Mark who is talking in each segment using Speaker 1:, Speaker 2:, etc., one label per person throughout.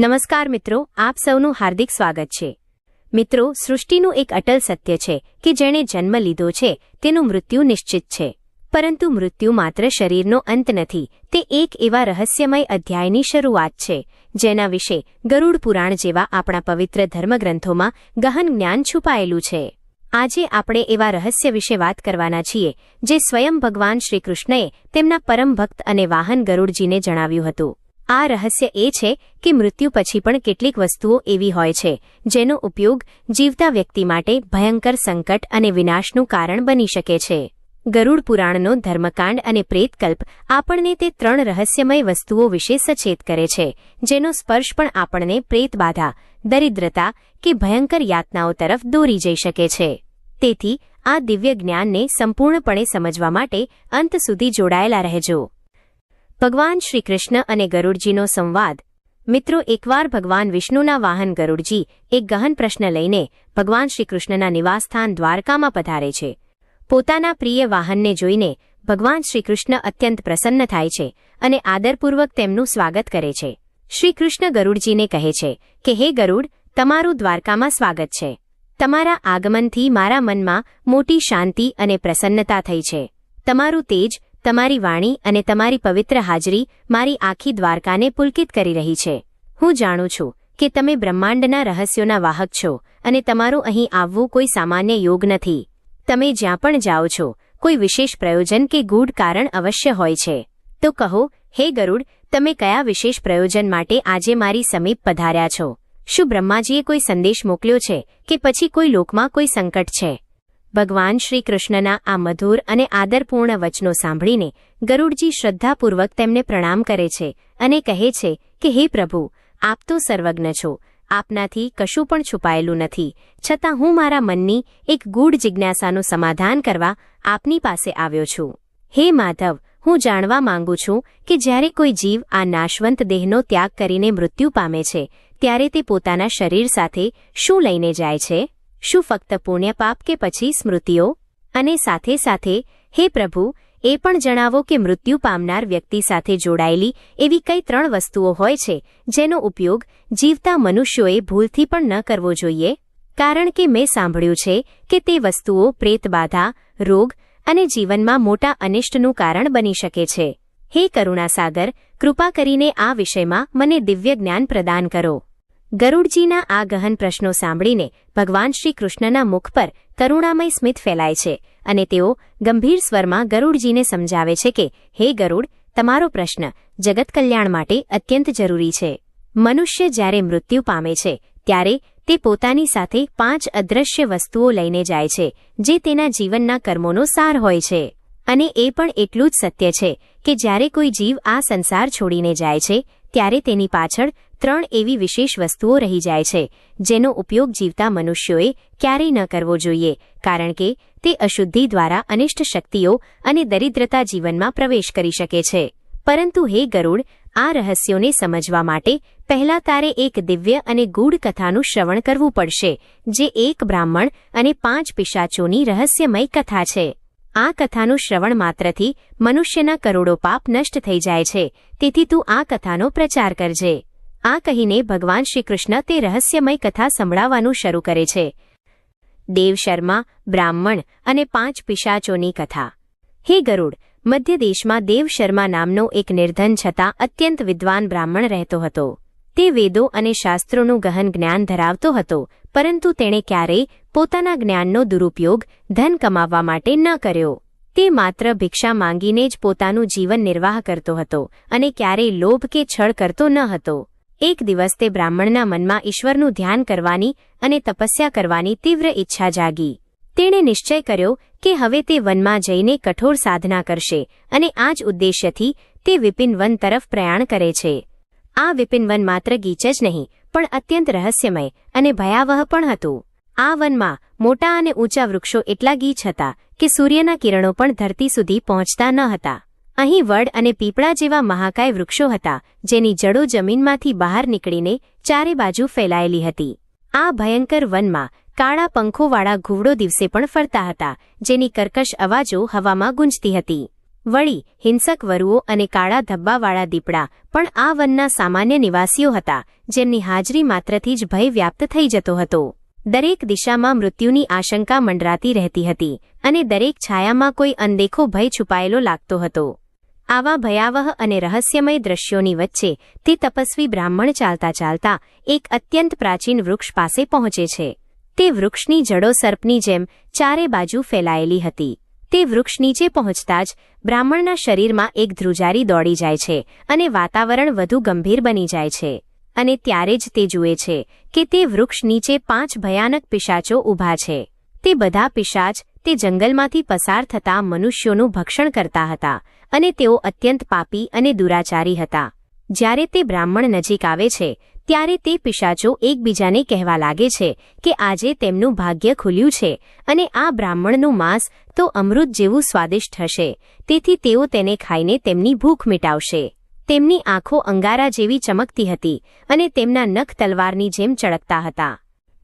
Speaker 1: નમસ્કાર મિત્રો, આપ સૌનું હાર્દિક સ્વાગત છે. મિત્રો, સૃષ્ટિનું એક અટલ સત્ય છે કે જેણે જન્મ લીધો છે, તેનું મૃત્યુ નિશ્ચિત છે. પરંતુ મૃત્યુ માત્ર શરીરનો અંત નથી, તે એક એવા રહસ્યમય અધ્યાયની શરૂઆત છે, જેના વિશે ગરુડ પુરાણ જેવા આપણા પવિત્ર ધર્મગ્રંથોમાં ગહન જ્ઞાન છુપાયેલું છે. આજે આપણે એવા રહસ્ય વિશે વાત કરવાના છીએ, જે સ્વયં ભગવાન શ્રીકૃષ્ણએ તેમના પરમ ભક્ત અને વાહન ગરુડજીને જણાવ્યું હતું. આ રહસ્ય એ છે કે મૃત્યુ પછી પણ કેટલીક વસ્તુઓ એવી હોય છે, જેનો ઉપયોગ જીવતા વ્યક્તિ માટે ભયંકર સંકટ અને વિનાશનું કારણ બની શકે છે. ગરુડ પુરાણનો ધર્મકાંડ અને પ્રેતકલ્પ આપણને તે ત્રણ રહસ્યમય વસ્તુઓ વિશે સચેત કરે છે, જેનો સ્પર્શ પણ આપણને પ્રેતબાધા દરિદ્રતા કે ભયંકર યાતનાઓ તરફ દોરી જઈ શકે છે. તેથી આ દિવ્ય જ્ઞાનને સંપૂર્ણપણે સમજવા માટે અંત સુધી જોડાયેલા રહેજો. ભગવાન શ્રીકૃષ્ણ અને ગરુડજીનો સંવાદ. મિત્રો, એકવાર ભગવાન વિષ્ણુના વાહન ગરુડજી એક ગહન પ્રશ્ન લઈને ભગવાન શ્રીકૃષ્ણના નિવાસસ્થાન દ્વારકામાં પધારે છે. પોતાના પ્રિય વાહનને જોઈને ભગવાન શ્રીકૃષ્ણ અત્યંત પ્રસન્ન થાય છે અને આદરપૂર્વક તેમનું સ્વાગત કરે છે. શ્રીકૃષ્ણ ગરુડજીને કહે છે કે, હે ગરુડ, તમારું દ્વારકામાં સ્વાગત છે. તમારા આગમનથી મારા મનમાં મોટી શાંતિ અને પ્રસન્નતા થઈ છે. તમારું તેજ તમારી વાણી અને તમારી પવિત્ર હાજરી મારી આખી દ્વારકાને પુલકિત કરી રહી છે. હું જાણું છું કે તમે બ્રહ્માંડના રહસ્યોના વાહક છો અને તમારું અહીં આવવું કોઈ સામાન્ય યોગ નથી. તમે જ્યાં પણ જાઓ છો, કોઈ વિશેષ પ્રયોજન કે ગૂઢ કારણ અવશ્ય હોય છે. તો કહો, હે ગરુડ, તમે કયા વિશેષ પ્રયોજન માટે આજે મારી સમીપ પધાર્યા છો? શું બ્રહ્માજીએ કોઈ સંદેશ મોકલ્યો છે કે પછી કોઈ લોકમાં કોઈ સંકટ છે? ભગવાન શ્રી કૃષ્ણના આ મધુર અને આદરપૂર્ણ વચનો સાંભળીને ગરુડજી શ્રદ્ધાપૂર્વક તેમને પ્રણામ કરે છે અને કહે છે કે, હે પ્રભુ, આપ તો સર્વજ્ઞ છો. આપનાથી કશું પણ છુપાયેલું નથી. છતાં હું મારા મનની એક ગૂઢ જિજ્ઞાસાનું સમાધાન કરવા આપની પાસે આવ્યો છું. હે માધવ, હું જાણવા માંગુ છું કે જ્યારે કોઈ જીવ આ નાશવંત દેહનો ત્યાગ કરીને મૃત્યુ પામે છે, ત્યારે તે પોતાના શરીર સાથે શું લઈને જાય છે? શું ફક્ત પુણ્યપાપ કે પછી સ્મૃતિઓ? અને સાથે સાથે, હે પ્રભુ, એ પણ જણાવો કે મૃત્યુ પામનાર વ્યક્તિ સાથે જોડાયેલી એવી કઈ ત્રણ વસ્તુઓ હોય છે, જેનો ઉપયોગ જીવતા મનુષ્યોએ ભૂલથી પણ ન કરવો જોઈએ? કારણ કે મેં સાંભળ્યું છે કે તે વસ્તુઓ પ્રેતબાધા રોગ અને જીવનમાં મોટા અનિષ્ટનું કારણ બની શકે છે. હે કરુણાસાગર, કૃપા કરીને આ વિષયમાં મને દિવ્ય જ્ઞાન પ્રદાન કરો. ગરુડજીના આ ગહન પ્રશ્નો સાંભળીને ભગવાન શ્રી કૃષ્ણના મુખ પર કરુણામય સ્મિત ફેલાય છે અને તેઓ ગંભીર સ્વરમાં ગરુડજીને સમજાવે છે કે, હે ગરુડ, તમારો પ્રશ્ન જગત કલ્યાણ માટે અત્યંત જરૂરી છે. મનુષ્ય જ્યારે મૃત્યુ પામે છે, ત્યારે તે પોતાની સાથે પાંચ અદૃશ્ય વસ્તુઓ લઈને જાય છે, જે તેના જીવનના કર્મોનો સાર હોય છે. અને એ પણ એટલું જ સત્ય છે કે જ્યારે કોઈ જીવ આ સંસાર છોડીને જાય છે, ત્યારે તેની પાછળ ત્રણ એવી વિશેષ વસ્તુઓ રહી જાય છે, જેનો ઉપયોગ જીવતા મનુષ્યોએ ક્યારેય ન કરવો જોઈએ, કારણ કે તે અશુદ્ધિ દ્વારા અનિષ્ટ શક્તિઓ અને દરિદ્રતા જીવનમાં પ્રવેશ કરી શકે છે. પરંતુ હે ગરુડ, આ રહસ્યોને સમજવા માટે પહેલા તારે એક દિવ્ય અને ગૂઢ કથાનું શ્રવણ કરવું પડશે, જે એક બ્રાહ્મણ અને પાંચ પિશાચોની રહસ્યમય કથા છે. આ કથાનું શ્રવણ માત્રથી મનુષ્યના કરોડો પાપ નષ્ટ થઈ જાય છે, તેથી તું આ કથાનો પ્રચાર કરજે. આ કહીને ભગવાન શ્રીકૃષ્ણ તે રહસ્યમય કથા સંભળાવવાનું શરૂ કરે છે. દેવ શર્મા, બ્રાહ્મણ અને પાંચ પિશાચોની કથા. હે ગરુડ, મધ્ય દેશમાં દેવ શર્મા નામનો એક નિર્ધન છતાં અત્યંત વિદ્વાન બ્રાહ્મણ રહેતો હતો. તે વેદો અને શાસ્ત્રોનું ગહન જ્ઞાન ધરાવતો હતો, પરંતુ તેણે ક્યારેય પોતાના જ્ઞાનનો દુરુપયોગ ધન કમાવવા માટે ન કર્યો. તે માત્ર ભિક્ષા માંગીને જ પોતાનું જીવન નિર્વાહ કરતો હતો અને ક્યારેય લોભ કે છળ કરતો ન હતો. એક દિવસ તે બ્રાહ્મણના મનમાં ઈશ્વરનું ધ્યાન કરવાની અને તપસ્યા કરવાની તીવ્ર ઈચ્છા જાગી. તેણે નિશ્ચય કર્યો કે હવે તે વનમાં જઈને કઠોર સાધના કરશે અને આ જ ઉદ્દેશ્યથી તે વિપિન વન તરફ પ્રયાણ કરે છે. આ વિપિન વન માત્ર ગીચ જ નહીં, પણ અત્યંત રહસ્યમય અને ભયાવહ પણ હતું. આ વનમાં મોટા અને ઊંચા વૃક્ષો એટલા ગીચ હતા કે સૂર્યના કિરણો પણ ધરતી સુધી પહોંચતા ન હતા. અહીં વડ અને પીપળા જેવા મહાકાય વૃક્ષો હતા, જેની જડો જમીનમાંથી બહાર નીકળીને ચારે બાજુ ફેલાયેલી હતી. આ ભયંકર વનમાં કાળા પંખોવાળા ઘુવડો દિવસે પણ ફરતા હતા, જેની કર્કશ અવાજો હવામાં ગુંજતી હતી. વળી, હિંસક વરુઓ અને કાળા ધબ્બાવાળા દીપડા પણ આ વનના સામાન્ય નિવાસીઓ હતા, જેમની હાજરી માત્રથી જ ભય વ્યાપ્ત થઈ જતો હતો. દરેક દિશામાં મૃત્યુની આશંકા મંડરાતી રહેતી હતી, અને દરેક છાયામાં કોઈ અનદેખો ભય છુપાયેલો લાગતો હતો. આવા ભયાવહ અને રહસ્યમય દ્રશ્યોની વચ્ચે તે તપસ્વી બ્રાહ્મણ ચાલતા ચાલતા એક અત્યંત પ્રાચીન વૃક્ષ પાસે પહોંચે છે. તે વૃક્ષની જડો સર્પની જેમ ચારે બાજુ ફેલાયેલી હતી. તે વૃક્ષ નીચે પહોંચતા જ બ્રાહ્મણના શરીરમાં એક ધ્રુજારી દોડી જાય છે અને વાતાવરણ વધુ ગંભીર બની જાય છે. અને ત્યારે જ તે જુએ છે કે તે વૃક્ષ નીચે પાંચ ભયાનક પિશાચો ઊભા છે. તે બધા પિશાચ તે જંગલમાંથી પસાર થતા મનુષ્યોનું ભક્ષણ કરતા હતા અને તેઓ અત્યંત પાપી અને દુરાચારી હતા. જ્યારે તે બ્રાહ્મણ નજીક આવે છે, ત્યારે તે પિશાચો એકબીજાને કહેવા લાગે છે કે આજે તેમનું ભાગ્ય ખુલ્યું છે અને આ બ્રાહ્મણનું માંસ તો અમૃત જેવું સ્વાદિષ્ટ હશે, તેથી તેઓ તેને ખાઈને તેમની ભૂખ મિટાવશે. તેમની આંખો અંગારા જેવી ચમકતી હતી અને તેમના નખ તલવારની જેમ ચળકતા હતા.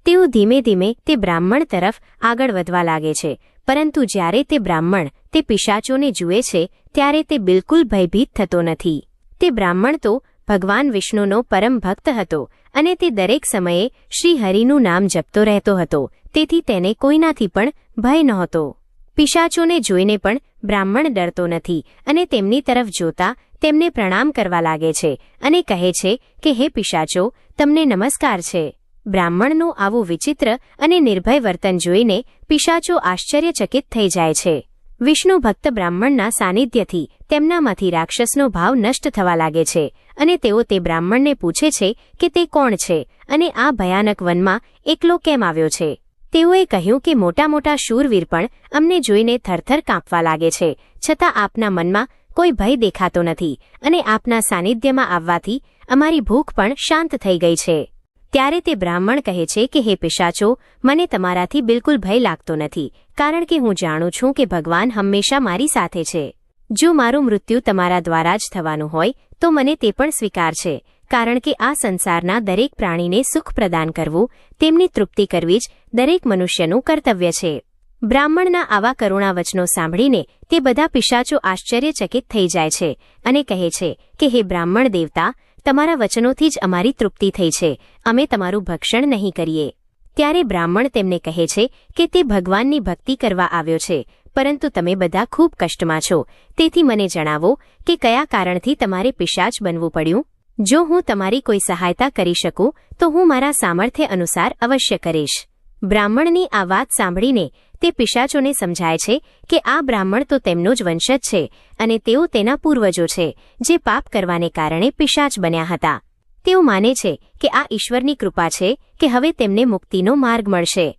Speaker 1: તેઓ ધીમે ધીમે તે બ્રાહ્મણ તરફ આગળ વધવા લાગે છે. પરંતુ જ્યારે તે બ્રાહ્મણ તે પિશાચોને જુએ છે, ત્યારે તે બિલકુલ ભયભીત થતો નથી. તે બ્રાહ્મણ તો ભગવાન વિષ્ણુનો પરમ ભક્ત હતો અને તે દરેક સમયે શ્રી હરિનું નામ જપતો રહેતો હતો, તેથી તેને કોઈનાથી પણ ભય નહોતો. પિશાચોને જોઈને પણ બ્રાહ્મણ ડરતો નથી અને તેમની તરફ જોતા તેમને પ્રણામ કરવા લાગે છે અને કહે છે કે, હે પિશાચો, તમને નમસ્કાર છે. બ્રાહ્મણનું આવું વિચિત્ર અને નિર્ભય વર્તન જોઈને પિશાચો આશ્ચર્યચકિત થઈ જાય છે. વિષ્ણુ ભક્ત બ્રાહ્મણના સાનિધ્યથી તેમનામાંથી રાક્ષસનો ભાવ નષ્ટ થવા લાગે છે અને તેઓ તે બ્રાહ્મણને પૂછે છે કે તે કોણ છે અને આ ભયાનક વનમાં એકલો કેમ આવ્યો છે? તેઓએ કહ્યું કે મોટા મોટા શૂરવીર પણ અમને જોઈને થરથર કાંપવા લાગે છે, છતાં આપના મનમાં કોઈ ભય દેખાતો નથી અને આપના સાનિધ્યમાં આવવાથી અમારી ભૂખ પણ શાંત થઈ ગઈ છે. ત્યારે તે બ્રાહ્મણ કહે છે કે, હે પિશાચો, મને તમારાથી બિલકુલ ભય લાગતો નથી, કારણ કે હું જાણું છું કે ભગવાન હંમેશા મારી સાથે છે. જો મારું મૃત્યુ તમારા દ્વારા જ થવાનું હોય, તો મને તે પણ સ્વીકાર છે, કારણ કે આ સંસારના દરેક પ્રાણીને સુખ પ્રદાન કરવું, તેમની તૃપ્તિ કરવી જ દરેક મનુષ્યનું કર્તવ્ય છે. બ્રાહ્મણના આવા કરુણા વચનો સાંભળીને તે બધા પિશાચો આશ્ચર્યચકિત થઈ જાય છે અને કહે છે કે, હે બ્રાહ્મણ દેવતા તમારા વચનોથી જ અમારી તૃપ્તિ થઈ છે. અમે તમારું ભક્ષણ નહીં કરીએ. ત્યારે બ્રાહ્મણ તેમને કહે છે કે તે ભગવાનની ભક્તિ કરવા આવ્યો છે, પરંતુ તમે બધા ખૂબ કષ્ટમાં છો. તેથી મને જણાવો કે કયા કારણથી તમારે પિશાચ બનવું પડ્યું? જો હું તમારી કોઈ સહાયતા કરી શકું, તો હું મારા સામર્થ્ય અનુસાર અવશ્ય કરીશ. બ્રાહ્મણની આ વાત સાંભળીને તે પિશાચોને સમજાય છે કે આ બ્રાહ્મણ તો તેમનો જ વંશજ છે અને તેઓ તેના પૂર્વજો છે, જે પાપ કરવાને કારણે પિશાચ બન્યા હતા. તેઓ માને છે કે આ ઈશ્વરની કૃપા છે કે હવે તેમને મુક્તિનો માર્ગ મળશે.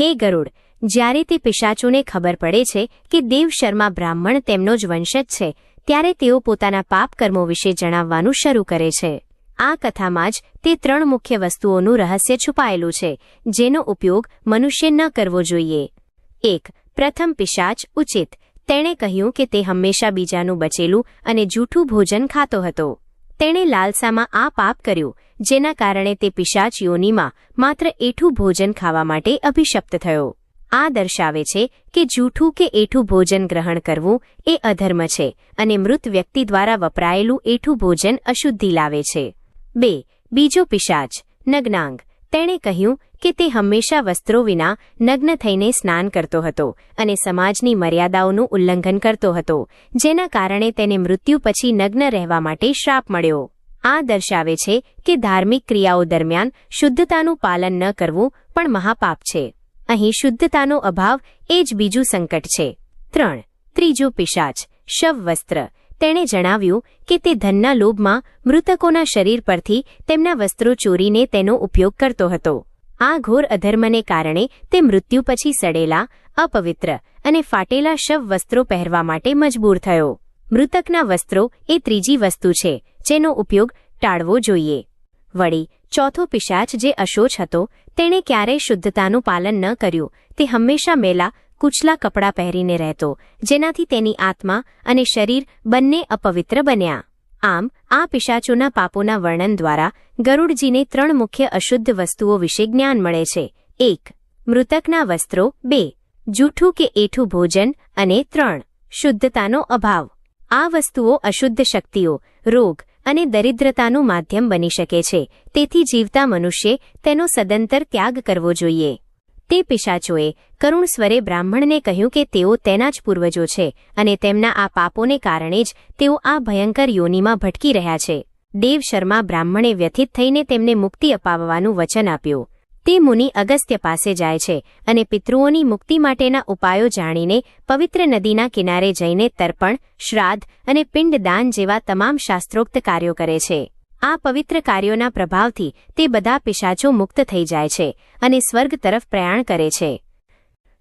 Speaker 1: હે ગરુડ, જ્યારે તે પિશાચોને ખબર પડે છે કે દેવ શર્મા બ્રાહ્મણ તેમનો જ વંશજ છે, ત્યારે તેઓ પોતાના પાપ કર્મો વિશે જણાવવાનું શરૂ કરે છે. આ કથામાં જ તે ત્રણ મુખ્ય વસ્તુઓનું રહસ્ય છુપાયેલું છે, જેનો ઉપયોગ મનુષ્ય ન કરવો જોઈએ. એક, પ્રથમ પિશાચ ઉચિત. તેણે કહ્યું કે તે હંમેશા બીજાનું બચેલું અને જૂઠું ભોજન ખાતો હતો. તેણે લાલસામાં આ પાપ કર્યું, જેના કારણે તે પિશાચ યોનીમાં માત્ર એઠું ભોજન ખાવા માટે અભિશપ્ત થયો. આ દર્શાવે છે કે જૂઠું કે એઠું ભોજન ગ્રહણ કરવું એ અધર્મ છે અને મૃત વ્યક્તિ દ્વારા વપરાયેલું એઠું ભોજન અશુદ્ધિ લાવે છે. બે, બીજો પિશાચ, નગ્નાંગ. તેણે કહ્યું કે તે હંમેશા વસ્ત્રો વિના નગ્ન થઈને સ્નાન કરતો હતો અને સમાજની મર્યાદાઓનું ઉલ્લંઘન કરતો હતો, જેના કારણે તેને મૃત્યુ પછી નગ્ન રહેવા માટે શ્રાપ મળ્યો. આ દર્શાવે છે કે ધાર્મિક ક્રિયાઓ દરમિયાન શુદ્ધતાનું પાલન ન કરવું પણ મહાપાપ છે. અહીં શુદ્ધતાનો અભાવ એ જ બીજું સંકટ છે. ત્રણ ત્રીજો પિશાચ, શવ વસ્ત્ર. તેણે જણાવ્યું કે તે ધનના લોભમાં મૃતકોના શરીર પરથી તેમના વસ્ત્રો ચોરીને તેનો ઉપયોગ કરતો હતો. આ ઘોર અધર્મને કારણે તે મૃત્યુ પછી સડેલા, અપવિત્ર અને ફાટેલા શવ વસ્ત્રો પહેરવા માટે મજબૂર થયો. મૃતકના વસ્ત્રો એ ત્રીજી વસ્તુ છે, જેનો ઉપયોગ ટાળવો જોઈએ. વળી, ચોથો પિશાચ જે અશોચ હતો, તેણે ક્યારેય શુદ્ધતાનું પાલન ન કર્યું, તે હંમેશા મેલા કુચલા કપડાં પહેરીને રહેતો, જેનાથી તેની આત્મા અને શરીર બંને અપવિત્ર બન્યા. આમ, આ પિશાચોના પાપોના વર્ણન દ્વારા ગરુડજીને ત્રણ મુખ્ય અશુદ્ધ વસ્તુઓ વિશે જ્ઞાન મળે છે. એક, મૃતકના વસ્ત્રો. બે, જૂઠું કે એઠું ભોજન. અને ત્રણ, શુદ્ધતાનો અભાવ. આ વસ્તુઓ અશુદ્ધ શક્તિઓ, રોગ અને દરિદ્રતાનું માધ્યમ બની શકે છે. તેથી જીવતા મનુષ્યે તેનો સદંતર ત્યાગ કરવો જોઈએ. તે પિશાચોએ કરુણ સ્વરે બ્રાહ્મણને કહ્યું કે તેઓ તેના જ પૂર્વજો છે અને તેમના આ પાપોને કારણે જ તેઓ આ ભયંકર યોનિમાં ભટકી રહ્યા છે. દેવ શર્મા બ્રાહ્મણે વ્યથિત થઈને તેમને મુક્તિ અપાવવાનું વચન આપ્યું. તે મુનિ અગસ્ત્ય પાસે જાય છે અને પિતૃઓની મુક્તિ માટેના ઉપાયો જાણીને પવિત્ર નદીના કિનારે જઈને તર્પણ, શ્રાદ્ધ અને પિંડદાન જેવા તમામ શાસ્ત્રોક્ત કાર્યો કરે છે. આ પવિત્ર કાર્યોના પ્રભાવથી તે બધા પિશાચો મુક્ત થઈ જાય છે અને સ્વર્ગ તરફ પ્રયાણ કરે છે.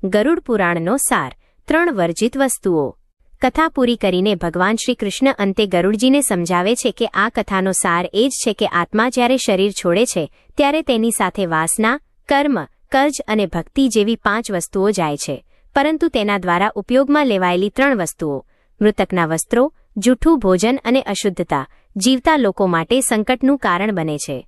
Speaker 1: ગરુડ પુરાણનો સાર. ત્રણ વર્જિત વસ્તુઓ. કથા પૂરી કરીને ભગવાન શ્રી કૃષ્ણ અંતે ગરુડજીને સમજાવે છે કે આ કથાનો સાર એ જ છે કે આત્મા જ્યારે શરીર છોડે છે, ત્યારે તેની સાથે વાસના, કર્મ, કર્જ અને ભક્તિ જેવી પાંચ વસ્તુઓ જાય છે. પરંતુ તેના દ્વારા ઉપયોગમાં લેવાયેલી ત્રણ વસ્તુઓ. મૃતકના વસ્ત્રો, જૂઠું ભોજન અને અશુદ્ધતા. જીવતા લોકો માટે સંકટનું કારણ બને છે.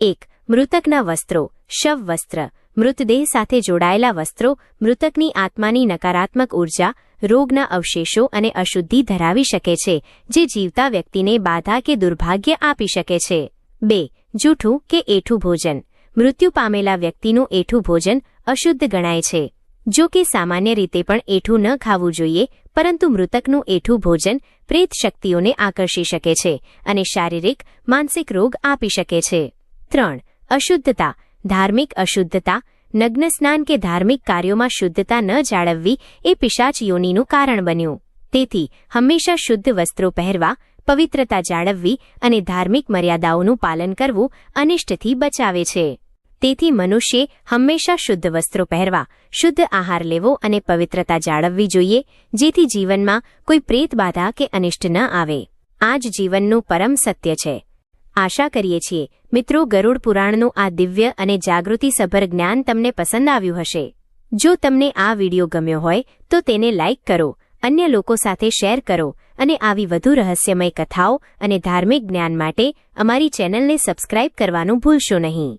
Speaker 1: એક, મૃતકના વસ્ત્રો, શવ વસ્ત્ર, મૃતદેહ સાથે જોડાયેલા વસ્ત્રો, મૃતકની આત્માની નકારાત્મક ઊર્જા, રોગના અવશેષો અને અશુદ્ધિ ધરાવી શકે છે, જે જીવતા વ્યક્તિને બાધા કે દુર્ભાગ્ય આપી શકે છે. બે, જૂઠું કે એઠું ભોજન. મૃત્યુ પામેલા વ્યક્તિનું એઠું ભોજન અશુદ્ધ ગણાય છે. જો કે સામાન્ય રીતે પણ એઠું ન ખાવું જોઈએ, પરંતુ મૃતકનું એઠું ભોજન પ્રેત શક્તિઓને આકર્ષી શકે છે અને શારીરિક, માનસિક રોગ આપી શકે છે. ત્રણ, અશુદ્ધતા. ધાર્મિક અશુદ્ધતા. નગ્ન સ્નાન કે ધાર્મિક કાર્યોમાં શુદ્ધતા ન જાળવવી એ પિશાચ યોનિનું કારણ બન્યું. તેથી, હંમેશા શુદ્ધ વસ્ત્રો પહેરવા, પવિત્રતા જાળવવી અને ધાર્મિક મર્યાદાઓનું પાલન કરવું અનિષ્ટથી બચાવે છે. તેથી મનુષ્યે હંમેશા શુદ્ધ વસ્ત્રો પહેરવા, શુદ્ધ આહાર લેવો અને પવિત્રતા જાળવવી જોઈએ, જેથી જીવનમાં કોઈ પ્રેતબાધા કે અનિષ્ટ ન આવે. આ જ જીવનનું પરમ સત્ય છે. આશા કરીએ છીએ, મિત્રો, ગરુડ પુરાણનું આ દિવ્ય અને જાગૃતિસભર જ્ઞાન તમને પસંદ આવ્યું હશે. જો તમને આ વિડિયો ગમ્યો હોય, તો તેને લાઇક કરો, અન્ય લોકો સાથે શેર કરો, અને આવી વધુ રહસ્યમય કથાઓ અને ધાર્મિક જ્ઞાન માટે અમારી ચેનલને સબસ્ક્રાઇબ કરવાનું ભૂલશો નહીં.